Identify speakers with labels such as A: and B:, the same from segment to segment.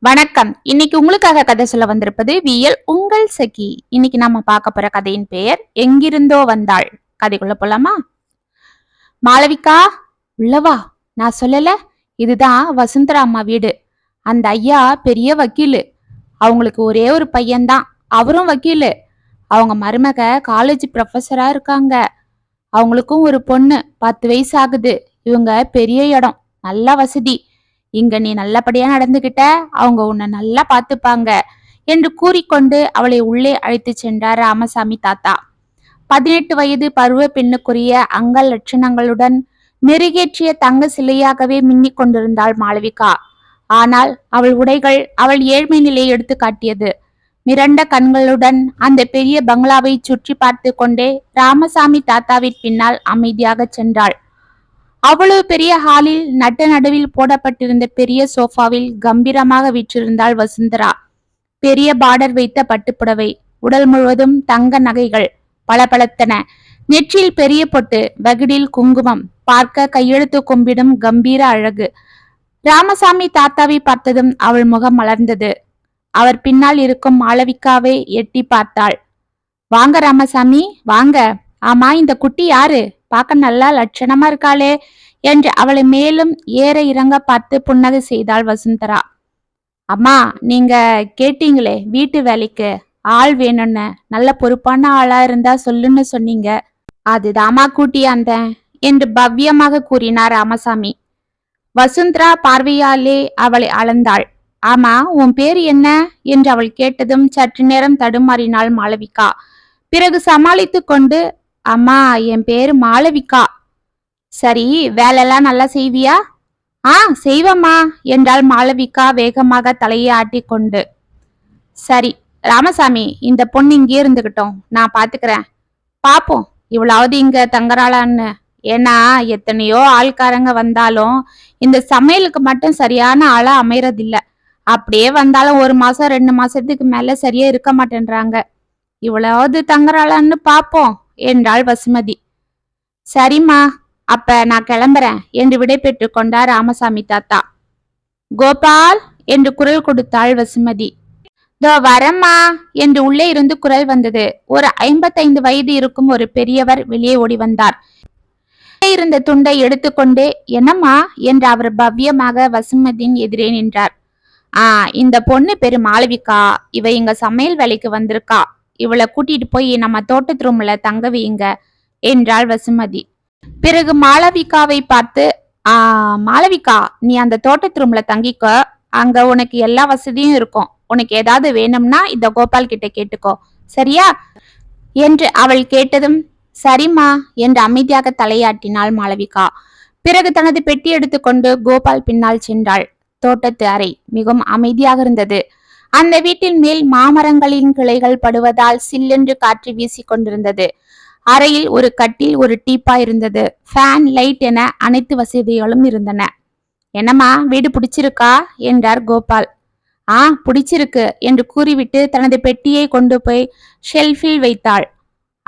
A: வணக்கம். இன்னைக்கு உங்களுக்காக கதை சொல்ல வந்திருப்பது வியல் உங்கள் சகி. இன்னைக்கு நாம பார்க்க போற கதையின் பெயர் எங்கிருந்தோ வந்தாள். கதைக்குள்ள போலாமா? மாளவிகா உள்ளவா நான் சொல்லல இதுதான் வசுந்தரா அம்மா வீடு. அந்த ஐயா பெரிய வக்கீலு. அவங்களுக்கு ஒரே ஒரு பையன்தான். அவரும் வக்கீலு. அவங்க மருமக காலேஜ் ப்ரொஃபஸரா இருக்காங்க. அவங்களுக்கும் ஒரு பொண்ணு. பத்து வயசு ஆகுது. இவங்க பெரிய இடம். நல்ல வசதி. இங்க நீ நல்லபடியா நடந்துகிட்ட அவங்க உன்னை நல்லா பார்த்துப்பாங்க என்று கூறிக்கொண்டு அவளை உள்ளே அழைத்து சென்றார் ராமசாமி தாத்தா. பதினெட்டு வயது பருவ பெண்ணுக்குரிய அங்க லட்சணங்களுடன் மெருகேற்றிய தங்க சிலையாகவே மின்னிக் கொண்டிருந்தாள் மாளவிகா. ஆனால் அவள் உடைகள் அவள் ஏழ்மை நிலையை எடுத்து காட்டியது. மிரண்ட கண்களுடன் அந்த பெரிய பங்களாவை சுற்றி பார்த்து கொண்டே ராமசாமி தாத்தாவின் பின்னால் அமைதியாக சென்றாள். அவ்வளவு பெரிய ஹாலில் நட்ட நடுவில் போடப்பட்டிருந்த பெரிய சோஃபாவில் கம்பீரமாக வீற்றிருந்தாள் வசுந்தரா. பெரிய பார்டர் வைத்த பட்டுப்புடவை உடல் முழுவதும் தங்க நகைகள் பளபளத்தன. நெற்றியில் பெரிய பொட்டு வகிடில் குங்குமம் பார்க்க கையெழுத்து கும்பிடும் கம்பீர அழகு. ராமசாமி தாத்தாவை பார்த்ததும் அவள் முகம் மலர்ந்தது. அவர் பின்னால் இருக்கும் மாளவிகாவை எட்டி பார்த்தாள். வாங்க ராமசாமி வாங்க. ஆமா இந்த குட்டி யாரு? பார்க்க நல்லா லட்சணமா இருக்காளே என்று அவளை மேலும் ஏற இறங்க பார்த்து புன்னகை செய்தாள் வசுந்தரா. அம்மா நீங்க கேட்டீங்களே வீட்டு வேலைக்கு. ஆள் வேணும்னு. நல்ல பொறுப்பான ஆளா இருந்தா சொல்லுன்னு சொன்னீங்க. அதுதாம்மா கூட்டியாந்தேன் என்று பவ்யமாக கூறினார் ராமசாமி. வசுந்தரா பார்வையாலே அவளை அளந்தாள். ஆமா உன் பேர் என்ன? என்று அவள் கேட்டதும் சற்று நேரம் தடுமாறினாள் மாளவிகா. பிறகு சமாளித்து கொண்டு அம்மா என் பேரு மாளவிகா. சரி வேலையெல்லாம் நல்லா செய்வியா? ஆ செய்வம்மா என்றாள் மாளவிகா வேகமாக தலையை ஆட்டிக்கொண்டு. சரி ராமசாமி இந்த பொண்ணு இங்கே இருந்துகிட்டோம். நான் பாத்துக்கிறேன். பாப்போம் இவ்வளவு இங்க தங்குறாளான்னு. ஏன்னா எத்தனையோ ஆள்காரங்க வந்தாலும் இந்த சமையலுக்கு மட்டும் சரியான ஆளா அமையறதில்ல. அப்படியே வந்தாலும் ஒரு மாசம் ரெண்டு மாசத்துக்கு மேல சரியா இருக்க மாட்டேன்றாங்க. இவ்வளவு தங்குறாளான்னு பாப்போம். என்றாள் வசுமதி. சரிம்மா அப்ப நான் கிளம்புறேன் என்று விடைபெற்று கொண்டார் ராமசாமி தாத்தா. கோபால் என்று குரல் கொடுத்தாள் வசுமதி. தோ வரம்மா என்று உள்ளே இருந்து குரல் வந்தது. ஒரு ஐம்பத்தைந்து வயது இருக்கும் ஒரு பெரியவர் வெளியே ஓடி வந்தார். இருந்த துண்டை எடுத்துக்கொண்டு என்னம்மா? என்று அவர் பவ்யமாக வசுமதியின் எதிரே நின்றார். ஆ இந்த பொண்ணு பெரு மாளவிகா. இவ இங்க சமையல் வேலைக்கு வந்திருக்கா. இவளை கூட்டிட்டு போய் நம்ம தோட்டத்து ரூம்ல தங்க வையுங்க என்றாள் வசுமதி. பிறகு மாளவிகாவை பார்த்து ஆ மாளவிகா நீ அந்த தோட்டத்து ரூம்ல தங்கிக்க. அங்க உனக்கு எல்லா வசதியும் இருக்கும். உனக்கு ஏதாவது வேணும்னா இந்த கோபால் கிட்ட கேட்டுக்கோ. சரியா? என்று அவள் கேட்டதும் சரிம்மா என்று அமைதியாக தலையாட்டினாள் மாளவிகா. பிறகு தனது பெட்டி எடுத்துக்கொண்டு கோபால் பின்னால் சென்றாள். தோட்டத்து அறை மிகவும் அமைதியாக இருந்தது. அந்த வீட்டின் மேல் மாமரங்களின் கிளைகள் படுவதால் சில்லென்று காற்று வீசிக் கொண்டிருந்தது அறையில் ஒரு கட்டில் ஒரு டீப்பா இருந்தது. ஃபேன் லைட் என அனைத்து வசதிகளும் இருந்தன. என்னம்மா வீடு பிடிச்சிருக்கா? என்றார் கோபால். ஆ பிடிச்சிருக்கு என்று கூறிவிட்டு தனது பெட்டியை கொண்டு போய் ஷெல்ஃபில் வைத்தாள்.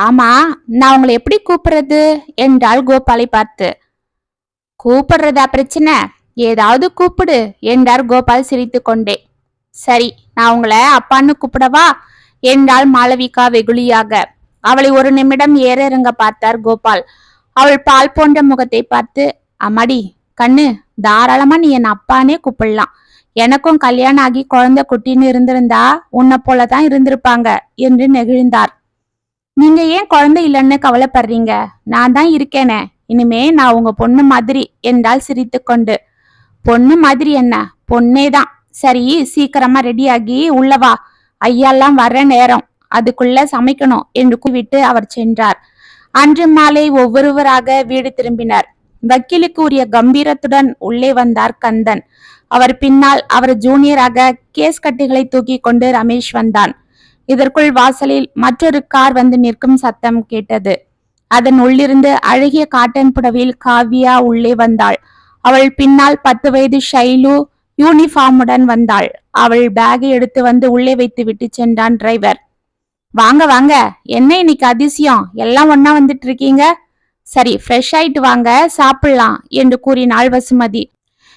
A: ஆமா நான் உங்களை எப்படி கூப்பிடுறது? என்றாள் கோபாலை பார்த்து. கூப்பிடுறதா பிரச்சனை? ஏதாவது கூப்பிடு என்றார் கோபால் சிரித்துக்கொண்டே. சரி நான் உங்களை அப்பான்னு கூப்பிடவா? என்றாள் மாளவிகா வெகுளியாக. அவளை ஒரு நிமிடம் ஏற இறங்க பார்த்தார் கோபால். அவள் பால் போன்ற முகத்தை பார்த்து அம்மாடி கண்ணு தாராளமா நீ என் அப்பானே கூப்பிடலாம். எனக்கும் கல்யாணம் ஆகி குழந்தை குட்டின்னு இருந்திருந்தா உன்னை போலதான் இருந்திருப்பாங்க என்று நெகிழ்ந்தார். நீங்க ஏன் குழந்தை இல்லைன்னு கவலைப்படுறீங்க? நான் தான் இருக்கேனே. இனிமே நான் உங்க பொண்ணு மாதிரி என்றால் சிரித்து கொண்டு பொண்ணு மாதிரி என்ன? பொண்ணே தான். சரி சீக்கிரமா ரெடியாகி உள்ளவா ஐயாலாம் வர்ற நேரம். அதுக்குள்ள சமைக்கணும் என்று கூவிட்டு அவர் சென்றார். அன்று மாலை ஒவ்வொருவராக வீடு திரும்பினர். வக்கீலுக்கு உரிய கம்பீரத்துடன் உள்ளே வந்தார் கந்தன். அவர் பின்னால் அவர் ஜூனியராக கேஸ் கட்டிகளை தூக்கி கொண்டு ரமேஷ் வந்தான். இதற்குள் வாசலில் மற்றொரு கார் வந்து நிற்கும் சத்தம் கேட்டது. அதன் உள்ளிருந்து அழகிய காட்டன் புடவையில் காவியா உள்ளே வந்தாள். அவள் பின்னால் பத்து வயது ஷைலு யூனிஃபார்முடன் வந்தாள். அவள் பேகை எடுத்து வந்து உள்ளே வைத்து விட்டு சென்றான் டிரைவர் வாங்க வாங்க. என்ன இன்னைக்கு அதிசயம்? எல்லாம் ஒன்னா வந்துட்டு இருக்கீங்க? சரி ஃப்ரெஷ் ஆயிட்டு வாங்க. சாப்பிடலாம் என்று கூறினாள் வசுமதி.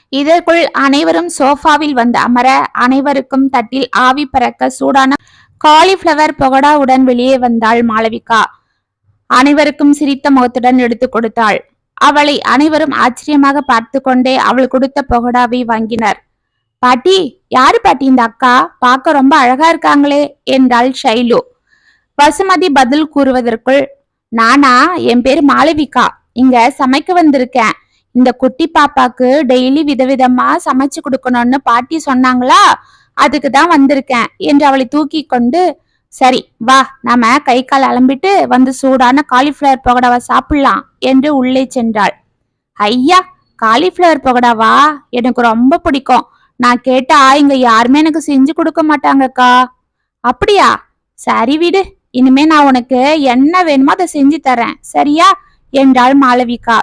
A: இதற்குள் அனைவரும் சோஃபாவில் வந்து அமர அனைவருக்கும் தட்டில் ஆவி பறக்க சூடான காலிஃப்ளவர் பொகடாவுடன் வெளியே வந்தாள் மாளவிகா. அனைவருக்கும் சிரித்த முகத்துடன் எடுத்து கொடுத்தாள். அவளை அனைவரும் ஆச்சரியமாக பார்த்து கொண்டே அவள் கொடுத்த பொகடாவை வாங்கினர். பாட்டி யாரு பாட்டி இந்த அக்கா? பார்க்க ரொம்ப அழகா இருக்காங்களே என்றாள் ஷைலு. வசுமதி பதில் கூறுவதற்குள் நானா? என் பேர் மாளவிகா. இங்க சமைக்க வந்திருக்கேன். இந்த குட்டி பாப்பாக்கு டெய்லி விதவிதமா சமைச்சு கொடுக்கணும்னு பாட்டி சொன்னாங்களா? அதுக்கு தான் வந்திருக்கேன் என்று அவளை தூக்கி கொண்டு சரி வா நாம கை கால் அலம்பிட்டு வந்து சூடான காலிஃப்ளவர் பகோடாவை சாப்பிடலாம் என்று உள்ளே சென்றாள். ஐயா காலிஃப்ளவர் பகடாவா? எனக்கு ரொம்ப பிடிக்கும். நான் கேட்டா இங்க யாருமே எனக்கு செஞ்சு கொடுக்க மாட்டாங்கக்கா. அப்படியா? சரி விடு. இனிமே நான் உனக்கு என்ன வேணுமோ அதை செஞ்சு தரேன். சரியா? என்றாள் மாளவிகா.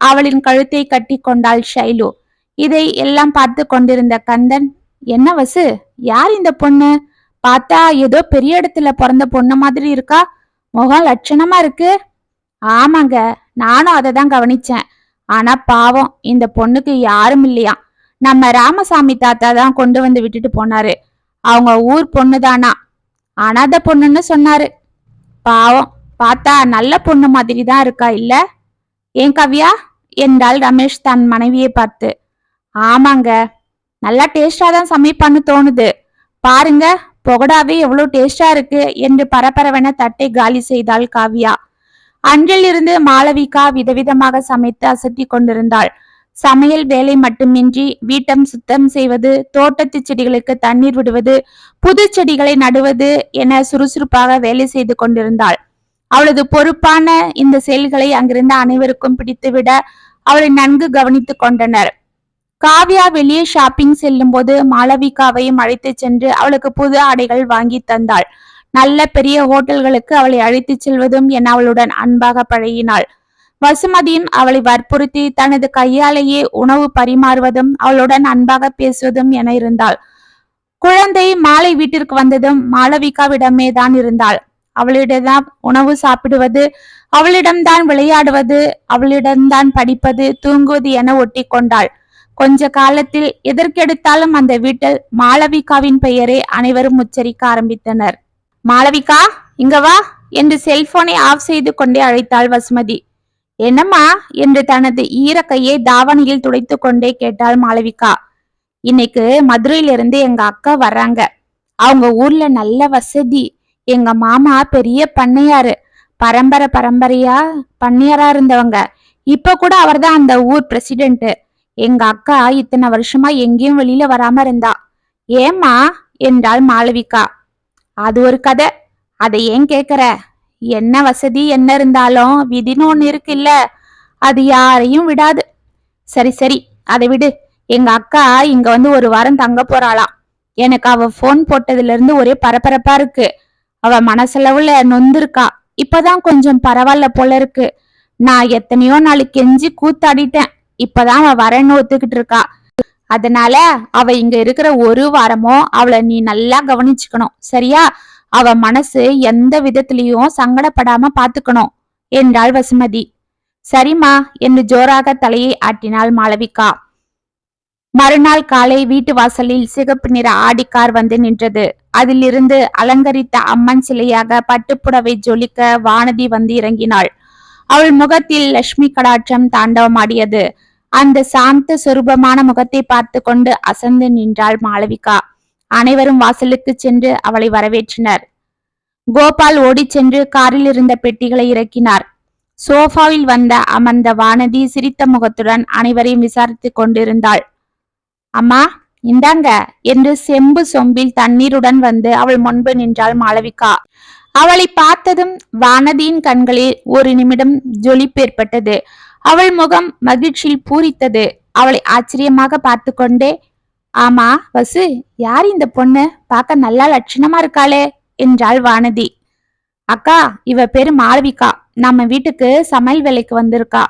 A: அவளின் கழுத்தை கட்டி கொண்டாள் ஷைலு. இதை எல்லாம் பார்த்து கொண்டிருந்த கந்தன் என்ன வசு? யார் இந்த பொண்ணு? பார்த்தா ஏதோ பெரிய இடத்துல பிறந்த பொண்ணு மாதிரி இருக்கா? முகம் லட்சணமா இருக்கு. ஆமாங்க. நானும் அதை தான் கவனிச்சேன். ஆனா பாவம் இந்த பொண்ணுக்கு யாரும் இல்லையா நம்ம ராமசாமி தாத்தா தான் கொண்டு வந்து விட்டுட்டு போனாரு. அவங்க ஊர் பொண்ணுதானா? அனாதை பொண்ணுன்னு சொன்னாரு. பாவம். பார்த்தா நல்ல பொண்ணு மாதிரி தான் இருக்கா இல்ல? ஏன் கவ்யா? என்றாள் ரமேஷ் தன் மனைவியை பார்த்து. ஆமாங்க. நல்லா டேஸ்டா தான் சமைப்பான்னு தோணுது. பாருங்க பொகடாவே எவ்வளவு டேஸ்டா இருக்கு என்று பரபரவென தட்டை காலி செய்தாள் காவ்யா. அன்றிலிருந்து மாளவிகா விதவிதமாக சமைத்து அசத்தி கொண்டிருந்தாள். சமையல் வேலை மட்டுமின்றி வீட்டம் சுத்தம் செய்வது தோட்டத்து செடிகளுக்கு தண்ணீர் விடுவது புது செடிகளை நடுவது என சுறுசுறுப்பாக வேலை செய்து கொண்டிருந்தாள். அவளது பொறுப்பான இந்த செயல்களை அங்கிருந்த அனைவருக்கும் பிடித்துவிட அவளை நன்கு கவனித்துக் கொண்டனர். காவ்யா வெளியே ஷாப்பிங் செல்லும் போது மாளவிகாவையும் அழைத்து சென்று அவளுக்கு புது ஆடைகள் வாங்கி தந்தாள். நல்ல பெரிய ஹோட்டல்களுக்கு அவளை அழைத்துச் செல்வதும் என அவளுடன் அன்பாக பழகினாள். வசுமதியும் அவளை வற்புறுத்தி தனது கையாலேயே உணவு பரிமாறுவதும் அவளுடன் அன்பாக பேசுவதும் என இருந்தாள். குழந்தை மாலை வீட்டிற்கு வந்ததும் மாளவிகாவிடமே தான் இருந்தாள். அவளிடம்தான் உணவு சாப்பிடுவது அவளிடம்தான் விளையாடுவது அவளிடம்தான் படிப்பது தூங்குவது என ஒட்டி கொண்டாள். கொஞ்ச காலத்தில் எதற்கெடுத்தாலும் அந்த வீட்டில் மாளவிகாவின் பெயரை அனைவரும் உச்சரிக்க ஆரம்பித்தனர். மாளவிகா இங்க வா என்று செல்போனை ஆஃப் செய்து கொண்டே அழைத்தாள் வசுமதி. என்னம்மா? என்று தனது ஈரக்கையை தாவணியில் துடைத்து கொண்டே கேட்டாள் மாளவிகா. இன்னைக்கு மதுரையிலிருந்து எங்க அக்கா வர்றாங்க. அவங்க ஊர்ல நல்ல வசதி. எங்க மாமா பெரிய பண்ணையாரு. பரம்பரை பரம்பரையா பண்ணையாரா இருந்தவங்க. இப்ப கூட அவர் தான் அந்த ஊர் பிரசிடென்ட் எங்க அக்கா இத்தனை வருஷமா எங்கேயும் வெளியில வராம இருந்தா. ஏம்மா? என்றாள் மாளவிகா. அது ஒரு கதை. அதை ஏன் கேக்குற? என்ன வசதி என்ன இருந்தாலும் விதின்னு ஒண்ணு இருக்குல்ல அது யாரையும் விடாது. சரி சரி அதை விடு. எங்க அக்கா இங்க வந்து ஒரு வாரம் தங்க போறாளாம். எனக்கு அவ போன் போட்டதுல இருந்து ஒரே பரபரப்பா இருக்கு. அவ மனசளவுல நொந்திருக்கா. இப்பதான் கொஞ்சம் பரவாயில்ல போல இருக்கு. நான் எத்தனையோ நாள் கெஞ்சி கூத்தாடிட்டேன். இப்பதான் அவ வரன்னு ஒத்துக்கிட்டு இருக்கா. அதனால அவ இங்க இருக்கிற ஒரு வாரமோ அவளை நீ நல்லா கவனிச்சுக்கணும். சரியா? அவ மனசு எந்த விதத்திலையும் சங்கடப்படாம பாத்துக்கணும் என்றாள் வசுமதி. சரிம்மா என்று ஜோராக தலையை ஆட்டினாள் மாளவிகா. மறுநாள் காலை வீட்டு வாசலில் சிகப்பு நிற ஆடி கார் வந்து நின்றது. அதிலிருந்து அலங்கரித்த அம்மன் சிலையாக பட்டுப்புடவை ஜொலிக்க வானதி வந்து இறங்கினாள். அவள் முகத்தில் லட்சுமி கடாட்சம் தாண்டவமாடியது. அந்த சாந்த சொரூபமான முகத்தை பார்த்து கொண்டு அசந்து நின்றாள் மாளவிகா. அனைவரும் வாசலுக்கு சென்று அவளை வரவேற்றனர். கோபால் ஓடிச் சென்று காரில் இருந்த பெட்டிகளை இறக்கினார். சோஃபாவில் வந்த அமர்ந்த வானதி சிரித்த முகத்துடன் அனைவரையும் விசாரித்துக் கொண்டிருந்தாள். அம்மா இந்தாங்க என்று செம்பு சொம்பில் தண்ணீருடன் வந்து அவள் முன்பு நின்றாள் மாளவிகா. அவளை பார்த்ததும் வானதியின் கண்களில் ஒரு நிமிடம் ஜொலிப்பு ஏற்பட்டது. அவள் முகம் மகிழ்ச்சியில் பூரித்தது. அவளை ஆச்சரியமாக பார்த்து கொண்டே ஆமா வசு யார் இந்த பொண்ணு? பார்க்க நல்லா லட்சணமா இருக்காளே என்றாள் வானதி. அக்கா இவ பேரு மாளவிகா. நம்ம வீட்டுக்கு சமையல் வேலைக்கு வந்திருக்கா.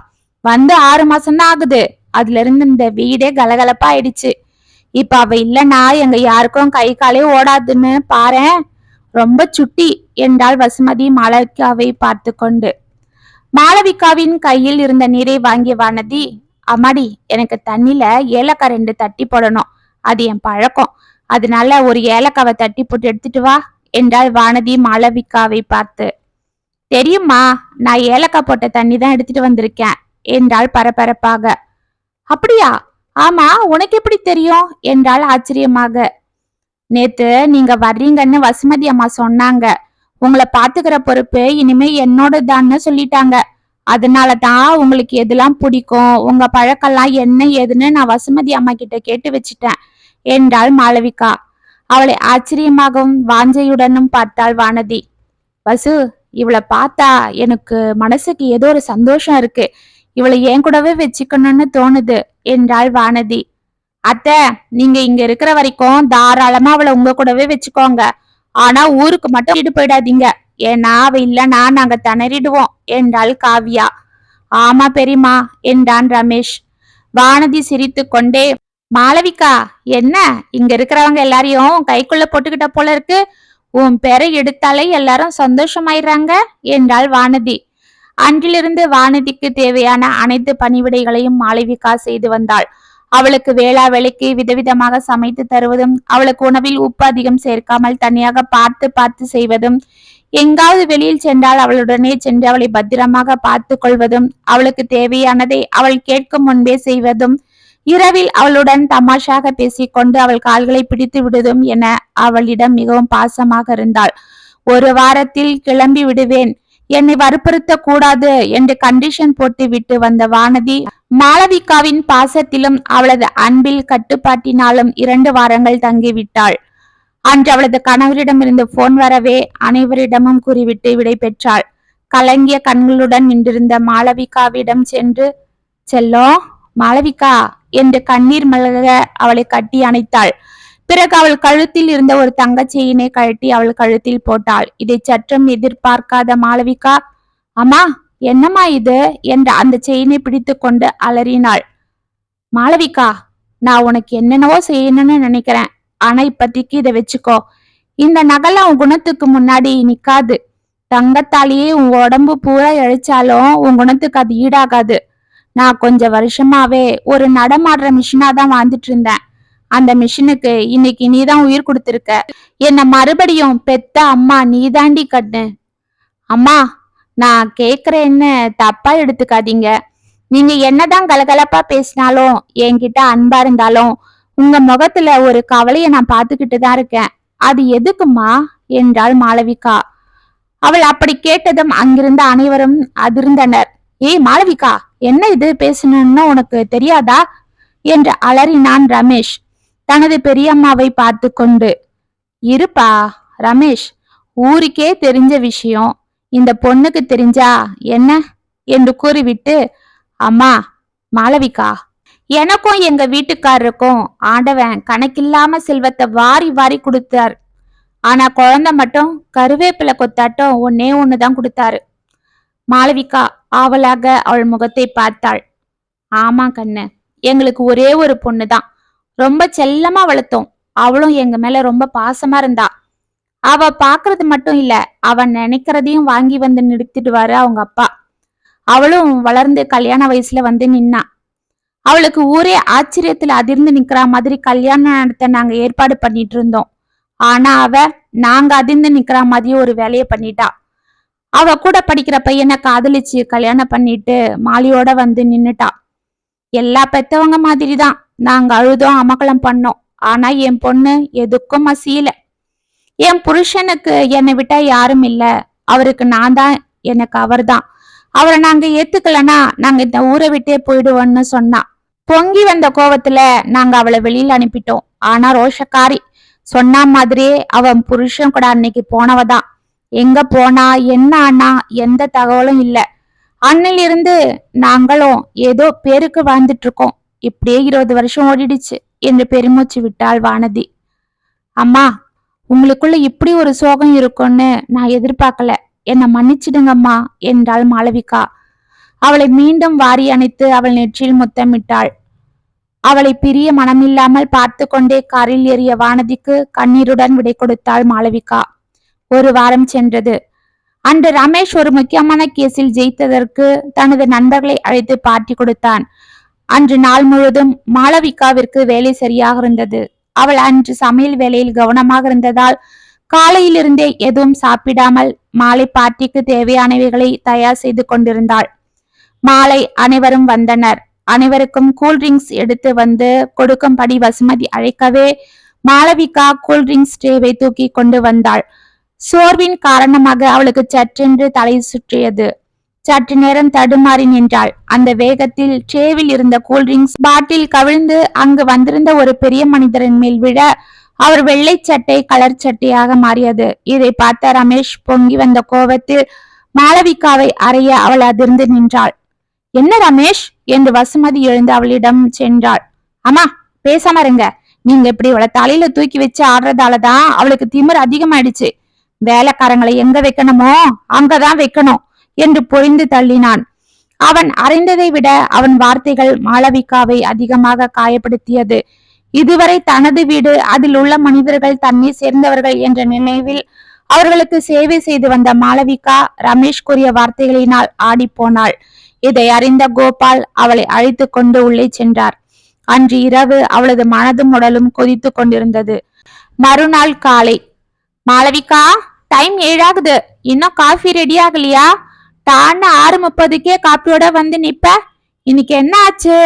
A: வந்து ஆறு மாசம்தான் ஆகுது. அதுல இருந்து இந்த வீடே கலகலப்பா ஆயிடுச்சு இப்ப அவ இல்லனா எங்க யாருக்கும் கை காலே ஓடாதுன்னு பாரேன் ரொம்ப சுட்டி என்றாள் வசுமதி மாளவிகாவை பார்த்து கொண்டு. மாளவிகாவின் கையில் இருந்த நீரை வாங்கிய வானதி அம்மாடி எனக்கு தண்ணில ஏலக்காய் ரெண்டு தட்டி போடணும். அது என் பழக்கம். அதனால ஒரு ஏலக்காவை தட்டி போட்டு எடுத்துட்டு வா என்றாள் வானதி மாளவிகாவை பார்த்து. தெரியுமா நான் ஏலக்காய் போட்ட தண்ணி தான் எடுத்துட்டு வந்திருக்கேன் என்றாள் பரபரப்பாக. அப்படியா? ஆமா உனக்கு எப்படி தெரியும்? என்றாள் ஆச்சரியமாக. நேத்து நீங்க வர்றீங்கன்னு வசுமதி அம்மா சொன்னாங்க. உங்களை பாத்துக்கிற பொறுப்பு இனிமே என்னோடதான்னு சொல்லிட்டாங்க. அதனால தான் உங்களுக்கு எதெல்லாம் பிடிக்கும்? உங்க பழக்கெல்லாம் என்ன ஏதுன்னு நான் வசுமதி அம்மா கிட்ட கேட்டு வச்சுட்டேன். என்றாள் மாளவிகா. அவளை ஆச்சரியமாகவும் வாஞ்சையுடனும் பார்த்தாள் வானதி. வசு இவளை பார்த்தா எனக்கு மனசுக்கு ஏதோ ஒரு சந்தோஷம் இருக்கு. இவளை என் கூடவே வச்சுக்கணும்னு தோணுது என்றாள் வானதி. அத்தை நீங்க இங்க இருக்கிற வரைக்கும் தாராளமா அவளை உங்க கூடவே வச்சுக்கோங்க. ஆனா ஊருக்கு மட்டும் வீடு போயிடாதீங்க. ஏன்னா அவ இல்லைன்னா நாங்க திணறிடுவோம் என்றாள் காவியா. ஆமா பெரியம்மா என்றான் ரமேஷ். வானதி சிரித்து கொண்டே மாளவிகா என்ன? இங்க இருக்கிறவங்க எல்லாரையும் கைக்குள்ள போட்டுக்கிட்ட போல இருக்கு. உன் பேரை எடுத்தாலே எல்லாரும் சந்தோஷமாயிடுறாங்க என்றாள் வானதி. அன்றிலிருந்து வானதிக்கு தேவையான அனைத்து பணிவிடைகளையும் மாளவிகா செய்து வந்தாள். அவளுக்கு வேளா வேலைக்கு விதவிதமாக சமைத்து தருவதும் அவளுக்கு உணவில் உப்பு அதிகம் சேர்க்காமல் தனியாக பார்த்து பார்த்து செய்வதும் எங்காவது வெளியில் சென்றால் அவளுடனே சென்று அவளை பத்திரமாக பார்த்து கொள்வதும் அவளுக்கு தேவையானதை அவள் கேட்கும் முன்பே செய்வதும் இரவில் அவளுடன் தமாஷாக பேசிக்கொண்டு அவள் கால்களை பிடித்து விடுதும் என அவளிடம் மிகவும் பாசமாக இருந்தாள். ஒரு வாரத்தில் கிளம்பி விடுவேன். என்னை வற்புறுத்த கூடாது என்று கண்டிஷன் போட்டு விட்டு வந்த வானதி மாளவிகாவின் பாசத்திலும் அவளது அன்பில் கட்டுப்பாட்டினாலும் இரண்டு வாரங்கள் தங்கிவிட்டாள். அன்று அவளது கணவரிடமிருந்து போன் வரவே அனைவரிடமும் கூறிவிட்டு விடை பெற்றாள். கலங்கிய கண்களுடன் நின்றிருந்த மாளவிகாவிடம் சென்று செல்லோ மாளவிகா என்று கண்ணீர் மலக அவளை கட்டி அணைத்தாள். பிறகு அவள் கழுத்தில் இருந்த ஒரு தங்கச் செயினை கழட்டி அவள் கழுத்தில் போட்டாள். இதை சற்றும் எதிர்பார்க்காத மாளவிகா அம்மா என்னம்மா இது? என்ற அந்த செயினை பிடித்து கொண்டு அலறினாள். மாளவிகா நான் உனக்கு என்னென்னவோ செய்யணும்னு நினைக்கிறேன். ஆனா இப்பத்திக்கு இதை வச்சுக்கோ. இந்த நகலாம் உன் குணத்துக்கு முன்னாடி நிக்காது. தங்கத்தாலேயே உன் உடம்பு பூரா இழைச்சாலும் உன் குணத்துக்கு அது ஈடாகாது. நான் கொஞ்ச வருஷமாவே ஒரு நடமாடுற மிஷினா தான் வாழ்ந்துட்டு இருந்தேன் அந்த மிஷினுக்கு இன்னைக்கு நீதான் உயிர் கொடுத்துருக்க. என்ன மறுபடியும் பெத்த அம்மா நீதாண்டி கண்ணு அம்மா நான் கேக்குறேன்னு தப்பா எடுத்துக்காதீங்க. நீங்க என்னதான் கலகலப்பா பேசினாலும் என்கிட்ட அன்பா இருந்தாலும் உங்க முகத்துல ஒரு கவலைய நான் பார்த்துக்கிட்டு தான் இருக்கேன். அது எதுக்குமா? என்றாள் மாளவிகா. அவள் அப்படி கேட்டதும் அங்கிருந்த அனைவரும் அதிர்ந்தனர். ஏய் மாளவிகா! என்ன இது பேசணும்னு உனக்கு தெரியாதா? என்று அலறினான் ரமேஷ். தனது பெரியம்மாவை பார்த்து கொண்டு இருப்பா ரமேஷ் ஊருக்கே தெரிஞ்ச விஷயம். இந்த பொண்ணுக்கு தெரிஞ்சா என்ன? என்று கூறிவிட்டு அம்மா மாளவிகா எனக்கும் எங்க வீட்டுக்காரருக்கும் ஆண்டவன் கணக்கில்லாம செல்வத்தை வாரி வாரி கொடுத்தார். ஆனா குழந்தை மட்டும் கருவேப்பிலை கொத்தாட்டம் ஒன்னே ஒண்ணுதான் கொடுத்தாரு. மாளவிகா ஆவலாக அவள் முகத்தை பார்த்தாள். ஆமா கண்ணு எங்களுக்கு ஒரே ஒரு பொண்ணு தான் ரொம்ப செல்லமா வளர்த்தோம். அவளும் எங்க மேல ரொம்ப பாசமா இருந்தா. அவ பாக்குறது மட்டும் இல்ல அவன் நினைக்கிறதையும் வாங்கி வந்து நிறுத்திடுவாரு அவங்க அப்பா. அவளும் வளர்ந்து கல்யாண வயசுல வந்து நின்னா. அவளுக்கு ஊரே ஆச்சரியத்துல அதிர்ந்து நிக்கிற மாதிரி கல்யாணம் நடத்த நாங்க ஏற்பாடு பண்ணிட்டு இருந்தோம். ஆனா அவ நாங்க அதிர்ந்து நிக்கிற மாதிரி ஒரு வேலையை பண்ணிட்டா. அவ கூட படிக்கிற பையனை காதலிச்சு கல்யாணம் பண்ணிட்டு மாலியோட வந்து நின்னுட்டா? எல்லா பெத்தவங்க மாதிரி தான் நாங்க அழுதோம் அமகலம் பண்ணோம். ஆனா என் பொண்ணு எதுக்கும் மசியல என் புருஷனுக்கு என்னை விட்டா யாரும் இல்ல. அவருக்கு நான் தான் எனக்கு அவர்தான். அவரை நாங்க ஏத்துக்கலனா நாங்க இந்த ஊரை விட்டே போயிடுவோம்னு சொன்னா. பொங்கி வந்த கோவத்துல நாங்க அவளை வெளியில அனுப்பிட்டோம். ஆனா ரோஷக்காரி சொன்ன மாதிரியே அவன் புருஷன் கூட அன்னைக்கு போனவதான். எங்க போனா என்ன ஆனா எந்த தகவலும் இல்லை. அன்னிலிருந்து நாங்களும் ஏதோ பேருக்கு வாழ்ந்துட்டு இருக்கோம் இப்படியே இருபது வருஷம் ஓடிடுச்சு. என்று பெருமூச்சு விட்டாள் வானதி. அம்மா உங்களுக்குள்ள இப்படி ஒரு சோகம் இருக்கும்னு நான் எதிர்பார்க்கல. என்னை மன்னிச்சிடுங்கம்மா என்றாள் மாளவிகா. அவளை மீண்டும் வாரி அணைத்து அவள் நெற்றியில் முத்தமிட்டாள். அவளை பிரிய மனமில்லாமல் பார்த்து கொண்டே காரில் ஏறிய வானதிக்கு கண்ணீருடன் விடை கொடுத்தாள் மாளவிகா. ஒரு வாரம் சென்றது. அன்று ரமேஷ் ஒரு முக்கியமான கேஸில் ஜெயித்ததற்கு தனது நண்பர்களை அழைத்து பார்ட்டி கொடுத்தான். அன்று நாள் முழுவதும் மாளவிகாவிற்கு வேலை சரியாக இருந்தது. அவள் அன்று சமையல் வேலையில் கவனமாக இருந்ததால் காலையிலிருந்தே எதுவும் சாப்பிடாமல் மாலை பார்ட்டிக்கு தேவையானவைகளை தயார் செய்து கொண்டிருந்தாள். மாலை அனைவரும் வந்தனர். அனைவருக்கும் கூல்ட்ரிங்க்ஸ் எடுத்து வந்து கொடுக்கும்படி வசுமதி அழைக்கவே மாளவிகா கூல்ட்ரிங்க்ஸ் ட்ரேவை தூக்கி கொண்டு வந்தாள். சோர்வின் காரணமாக அவளுக்கு சற்றென்று தலை சுற்றியது. சற்று நேரம் தடுமாறி நின்றாள். அந்த வேகத்தில் ட்ரேவில் இருந்த கூல்ட்ரிங்க்ஸ் பாட்டில் கவிழ்ந்து அங்கு வந்திருந்த ஒரு பெரிய மனிதரின் மேல் விழ அவர் வெள்ளை சட்டை கலர் சட்டையாக மாறியது. இதை பார்த்த ரமேஷ் பொங்கி வந்த கோபத்தில் மாளவிகாவை அறைய அவள் அதிர்ந்து நின்றாள். என்ன ரமேஷ்? என்று வசுமதி எழுந்து அவளிடம் சென்றாள். அம்மா பேசாம இருங்க. நீங்க இப்படி இவளை தலையில தூக்கி வச்சு ஆடுறதாலதான் அவளுக்கு திமிர் அதிகமாயிடுச்சு. வேலைக்காரங்களை எங்க வைக்கணுமோ அங்கதான் வைக்கணும் என்று பொறிந்து தள்ளினான். அவன் அறிந்ததை விட அவன் வார்த்தைகள் மாளவிகாவை அதிகமாக காயப்படுத்தியது. இதுவரை தனது வீடு அதில் உள்ள மனிதர்கள் தன்னை சேர்ந்தவர்கள் என்ற நினைவில் அவர்களுக்கு சேவை செய்து வந்த மாளவிகா ரமேஷ் கூறிய வார்த்தைகளினால் ஆடிப்போனாள் இதை அறிந்த கோபால் அவளை அழைத்து கொண்டு உள்ளே சென்றார். அன்று இரவு அவளது மனதும் உடலும் கொதித்து கொண்டிருந்தது. மறுநாள் காலை மாளவிகா டைம் ஏழாகுது. இன்னும் காஃபி ரெடி ஆகலையா? டான்னு ஆறு முப்பதுக்கே காப்பியோட வந்து நிப்ப. இன்னைக்கு என்ன ஆச்சு?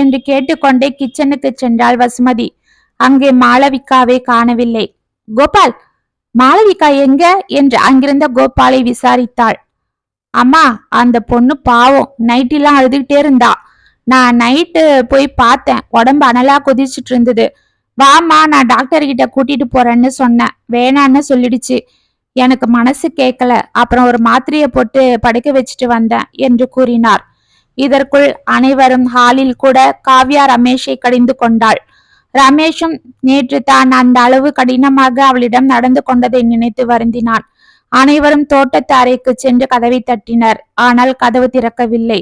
A: என்று கேட்டுக்கொண்டே கிச்சனுக்கு சென்றாள் வசுமதி. அங்கே மாளவிகாவை காணவில்லை. கோபால் மாளவிகா எங்க? என்று அங்கிருந்த கோபாலை விசாரித்தாள். அம்மா அந்த பொண்ணு பாவம். நைட்டெல்லாம் அழுதுகிட்டே இருந்தா. நான் நைட்டு போய் பார்த்தேன். உடம்பு அனலா கொதிச்சிட்டு இருந்தது. வாமா நான் டாக்டர் கிட்ட கூட்டிட்டு போறேன்னு சொன்னேன். வேணான்னு சொல்லிடுச்சு. எனக்கு மனசு கேட்கல அப்புறம் ஒரு மாத்திரையை போட்டு படுக்க வச்சுட்டு வந்தேன் என்று கூறினார். இதற்குள் அனைவரும் ஹாலில் கூட காவ்யா ரமேஷை கடிந்து கொண்டாள். ரமேஷும் நேற்று தான் அந்த அளவு கடினமாக அவளிடம் நடந்து கொண்டதை நினைத்து வருந்தினான். அனைவரும் தோட்டத்து அறைக்கு சென்று கதவை தட்டினர். ஆனால் கதவு திறக்கவில்லை.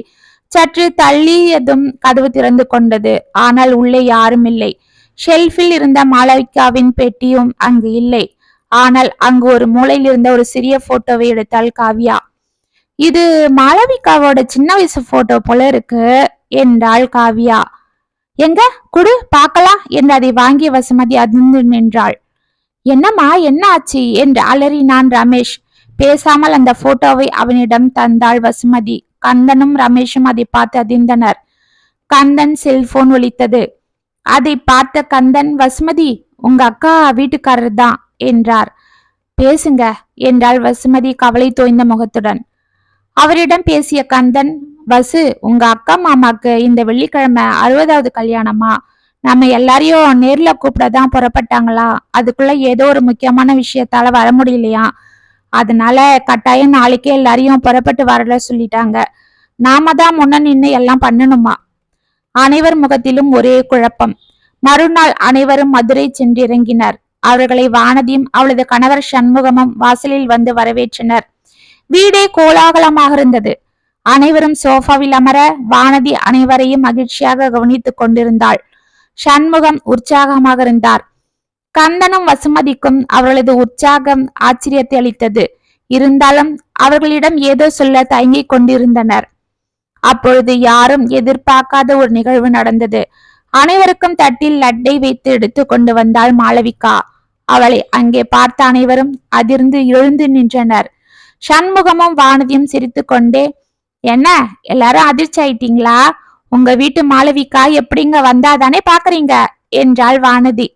A: சற்று தள்ளியதும் கதவு திறந்து கொண்டது. ஆனால் உள்ளே யாரும் இல்லை. ஷெல்ஃபில் இருந்த மாளவிகாவின் பெட்டியும் அங்கு இல்லை. ஆனால் அங்கு ஒரு மூலையில் இருந்த ஒரு சிறிய போட்டோவை எடுத்தாள் காவ்யா. இது மாளவிகாவோட சின்ன வயசு போட்டோ போல இருக்கு என்றாள் காவ்யா. எங்க? குடு பார்க்கலாம் என்று அதை வாங்கிய வசுமதி அதிர்ந்து நின்றாள். என்னம்மா என்ன ஆச்சு? என்று அலறினான் ரமேஷ். பேசாமல் அந்த போட்டோவை அவனிடம் தந்தாள் வசுமதி. கந்தனும் ரமேஷும் அதை பார்த்து அதிர்ந்தனர். கந்தன் செல்போன் ஒலித்தது. அதை பார்த்த கந்தன் வசுமதி உங்க அக்கா வீட்டுக்காரர் தான் என்றார். பேசுங்க என்றாள் வசுமதி கவலை தோய்ந்த முகத்துடன். அவரிடம் பேசிய கந்தன் வசு உங்க அக்கா மாமாக்கு இந்த வெள்ளிக்கிழமை அறுபதாவது கல்யாணமா? நம்ம எல்லாரையும் நேர்ல கூப்பிடதான் புறப்பட்டாங்களா? அதுக்குள்ள ஏதோ ஒரு முக்கியமான விஷயத்தால வர முடியலையா? அதனால கட்டாயம் நாளைக்கே எல்லாரையும் புறப்பட்டு வரல சொல்லிட்டாங்க. நாம தான் முன்ன நின்று எல்லாம் பண்ணணுமா? அனைவர் முகத்திலும் ஒரே குழப்பம். மறுநாள் அனைவரும் மதுரை சென்றிறங்கினர். அவர்களை வானதியும் அவளது கணவர் சண்முகமும் வாசலில் வந்து வரவேற்றனர். வீடே கோலாகலமாக இருந்தது. அனைவரும் சோஃபாவில் அமர வானதி அனைவரையும் மகிழ்ச்சியாக கவனித்துக் கொண்டிருந்தாள். சண்முகம் உற்சாகமாக இருந்தார். கந்தனும் வசுமதிக்கும் அவர்களது உற்சாகம் ஆச்சரியத்தை அளித்தது. இருந்தாலும் அவர்களிடம் ஏதோ சொல்ல தயங்கிக் கொண்டிருந்தனர். அப்பொழுது யாரும் எதிர்பார்க்காத ஒரு நிகழ்வு நடந்தது. அனைவருக்கும் தட்டில் லட்டை வைத்து எடுத்து கொண்டு வந்தாள் மாளவிகா. அவளை அங்கே பார்த்த அனைவரும் அதிர்ந்து எழுந்து நின்றனர். சண்முகமும் வானதியும் சிரித்து கொண்டே என்ன எல்லாரும் அதிர்ச்சி ஆயிட்டீங்களா? உங்க வீட்டு மாளவிக்கா எப்படிங்க வந்தாதானே பாக்குறீங்க? என்றாள் வானதி.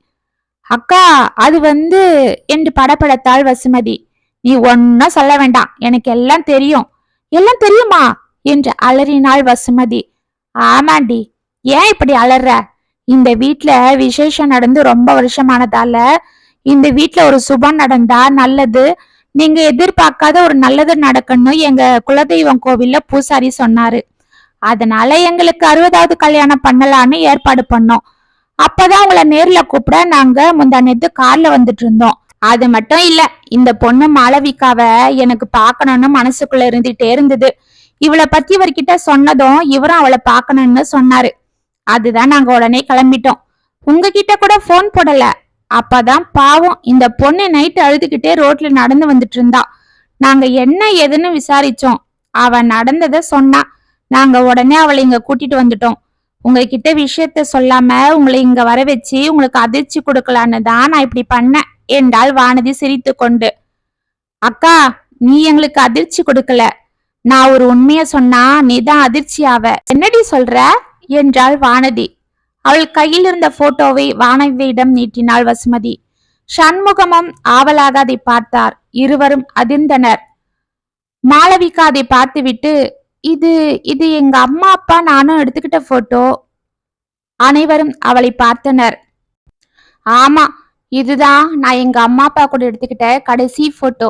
A: அக்கா அது வந்து என்று படப்படத்தாள் வசுமதி. நீ ஒன்னும் சொல்ல வேண்டாம் எனக்கு எல்லாம் தெரியும். எல்லாம் தெரியுமா? என்று அலறினாள் வசுமதி. ஆமாண்டி ஏன் இப்படி அலற? இந்த வீட்ல விசேஷம் நடந்து ரொம்ப வருஷமானதால இந்த வீட்டுல ஒரு சுபம் நடந்தா நல்லது. நீங்க எதிர்பார்க்காத ஒரு நல்லது நடக்கணும் எங்க குலதெய்வம் கோவில்ல பூசாரி சொன்னாரு. அதனால எங்களுக்கு அறுபதாவது கல்யாணம் பண்ணலான்னு ஏற்பாடு பண்ணோம். அப்பதான் உங்களை நேர்ல கூப்பிட நாங்க முந்தானத்து கார்ல வந்துட்டு இருந்தோம். அது மட்டும் இல்ல இந்த பொண்ணு மாளவிகாவ எனக்கு பாக்கணும்னு மனசுக்குள்ள இருந்துட்டே இருந்தது. இவளை பத்தி இவர்கிட்ட சொன்னதும் இவரும் அவளை பாக்கணும்னு சொன்னாரு. அதுதான் நாங்க உடனே கிளம்பிட்டோம். உங்ககிட்ட கூட போன் போடல. அப்பதான் பாவம் இந்த பொண்ணு நைட்டு அழுதுகிட்டே ரோட்ல நடந்து வந்துட்டு இருந்தா நாங்க என்ன ஏதுன்னு விசாரிச்சோம். அவ நடந்தத சொன்னா. நாங்க உடனே அவளை இங்க கூட்டிட்டு வந்துட்டோம். உங்ககிட்ட விஷயத்த சொல்லாம உங்களை இங்க வர வச்சு உங்களுக்கு அதிர்ச்சி கொடுக்கலான்னு தான் நான் இப்படி பண்ணேன். என்றாள் வானதி சிரித்து கொண்டு. அக்கா நீ எங்களுக்கு அதிர்ச்சி கொடுக்கல. நான் ஒரு உண்மைய சொன்னா நீ தான் அதிர்ச்சியாவ. என்னடி சொல்ற? என்றாள் வானதி. அவள் கையில் இருந்த போட்டோவை வானதியிடம் நீட்டினாள் வசுமதி. சண்முகமும் ஆவலாக அதை பார்த்தார். இருவரும் அதிர்ந்தனர். மாளவிகா அதை பார்த்துவிட்டு இது இது எங்க அம்மா அப்பா நானும் எடுத்துக்கிட்ட போட்டோ. அனைவரும் அவளை பார்த்தனர். ஆமா இதுதான் நான் எங்க அம்மா அப்பா கூட எடுத்துக்கிட்ட கடைசி போட்டோ.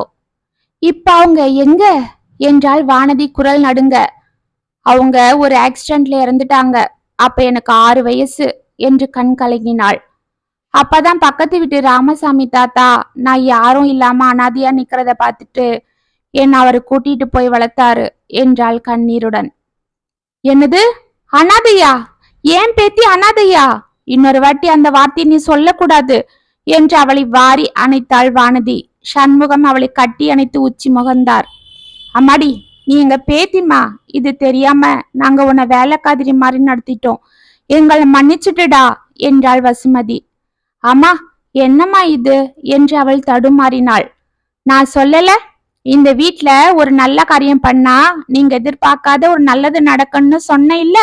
A: இப்ப அவங்க எங்க? என்றால் வானதி குரல் நடுங்க. அவங்க ஒரு ஆக்சிடென்ட்ல இறந்துட்டாங்க. அப்ப எனக்கு ஆறு வயசு என்று கண் கலங்கினாள். அப்பதான் பக்கத்து வீட்டு ராமசாமி தாத்தா நான் யாரும் இல்லாம அனாதையா நிக்கிறத பார்த்துட்டு என்ன அவர் கூட்டிட்டு போய் வளர்த்தாரு என்றாள் கண்ணீருடன். என்னது? அனாதையா? ஏன் பேத்தி அனாதையா? இன்னொரு வாட்டி அந்த வார்த்தையை நீ சொல்லக்கூடாது என்று அவளை வாரி அணைத்தாள் வானதி. சண்முகம் அவளை கட்டி அணைத்து உச்சி முகந்தார். அம்மாடி நீ எங்க பேத்திமா இது தெரியாம நாங்க உன்னை வேலைக்காதிரி மாதிரி நடத்திட்டோம். எங்களை மன்னிச்சுட்டுடா என்றாள் வசுமதி. அம்மா என்னம்மா இது? என்று அவள் தடுமாறினாள். நான் சொல்லல இந்த வீட்ல ஒரு நல்ல காரியம் பண்ணா நீங்க எதிர்பார்க்காத ஒரு நல்லது நடக்கும்னு சொன்ன இல்ல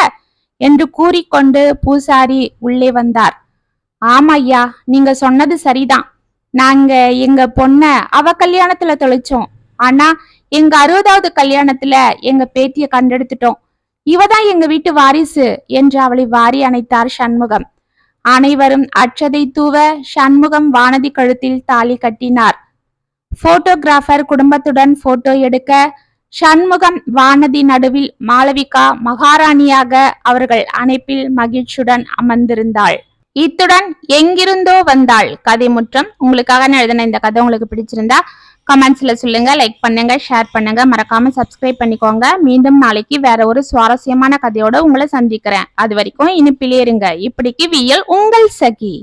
A: என்று கூறிக்கொண்டு பூசாரி உள்ளே வந்தார். ஆமா ஐயா நீங்க சொன்னது சரிதான். நாங்க எங்க பொண்ண அவ கல்யாணத்துல தொலைச்சோம். ஆனா எங்க அறுபதாவது கல்யாணத்துல எங்க பேத்திய கண்டெடுத்துட்டோம். இவதான் எங்க வீட்டு வாரிசு என்று அவளை வாரி அணைத்தார் சண்முகம். அனைவரும் அச்சதை தூவ சண்முகம் வானதி கழுத்தில் தாலி கட்டினார். போட்டோகிராஃபர் குடும்பத்துடன் போட்டோ எடுக்க சண்முகம் வானதி நடுவில் மாளவிகா மகாராணியாக அவர்கள் அணைப்பில் மகிழ்ச்சியுடன் அமர்ந்திருந்தாள். இத்துடன் எங்கிருந்தோ வந்தாள் கதை முற்றம் உங்களுக்காக நான் எழுதின இந்த கதை உங்களுக்கு பிடிச்சிருந்தா கமெண்ட்ஸில் சொல்லுங்கள் லைக் பண்ணுங்கள் ஷேர் பண்ணுங்கள் மறக்காமல் சப்ஸ்கிரைப் பண்ணிக்கோங்க. மீண்டும் நாளைக்கு வேற ஒரு சுவாரஸ்யமான கதையோட உங்களை சந்திக்கிறேன். அது வரைக்கும் இனிப்பிலே இருங்க. இப்படிக்கு வியல் உங்கள் சகி.